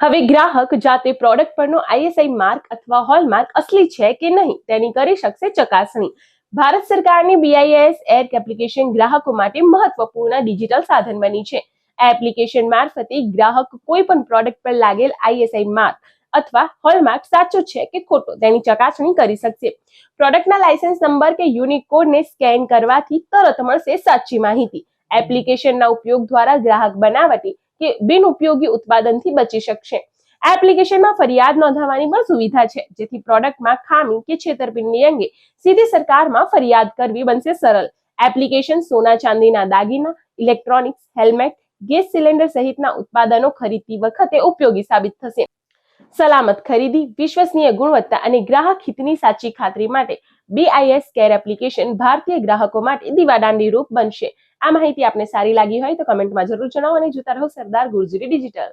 હવે ગ્રાહક જાતે પ્રોડક્ટ પરનો આઈએસઆઈ માર્ક અથવા હોલમાર્ક અસલી છે કે નહીં તેની કરી શકશે ચકાસણી. ભારત સરકારની બીઆઈએસ એડ એપ્લિકેશન ગ્રાહકો માટે મહત્વપૂર્ણ ડિજિટલ સાધન બની છે. એપ્લિકેશન મારફતે ગ્રાહક કોઈ પણ પ્રોડક્ટ પર લાગેલ આઈએસઆઈ માર્ક અથવા હોલમાર્ક સાચો છે કે ખોટો તેની ચકાસણી કરી શકશે. પ્રોડક્ટના લાયસન્સ નંબર કે યુનિક કોડને સ્કેન કરવાથી તરત મળશે સાચી માહિતી. એપ્લિકેશનના ઉપયોગ દ્વારા ગ્રાહક બનાવટી કે બિનઉપયોગી ઉત્પાદનથી બચી શકશે. આ એપ્લિકેશનમાં ફરિયાદ નોંધાવવાની પણ સુવિધા છે. જેથી પ્રોડક્ટમાં ખામી કે છેતરપિંડી અંગે સીધી સરકારમાં ફરિયાદ કરવી બનશે સરળ. એપ્લિકેશન સોના ચાંદીના દાગીના, ઇલેક્ટ્રોનિક્સ, હેલ્મેટ, ગેસ સિલિન્ડર સહિતના ઉત્પાદનો ખરીદતી વખતે ઉપયોગી સાબિત થશે. સલામત ખરીદી, વિશ્વસનીય ગુણવત્તા અને ગ્રાહક હિતની સાચી ખાતરી માટે બીઆઈએસ કેર એપ્લિકેશન ભારતીય ગ્રાહકો માટે દીવાદાંડી રૂપ બનશે. આ માહિતી આપને સારી લાગી હોય તો કમેન્ટમાં જરૂર જણાવો અને જોતા રહો સરદાર ગુર્જરી ડિજિટલ.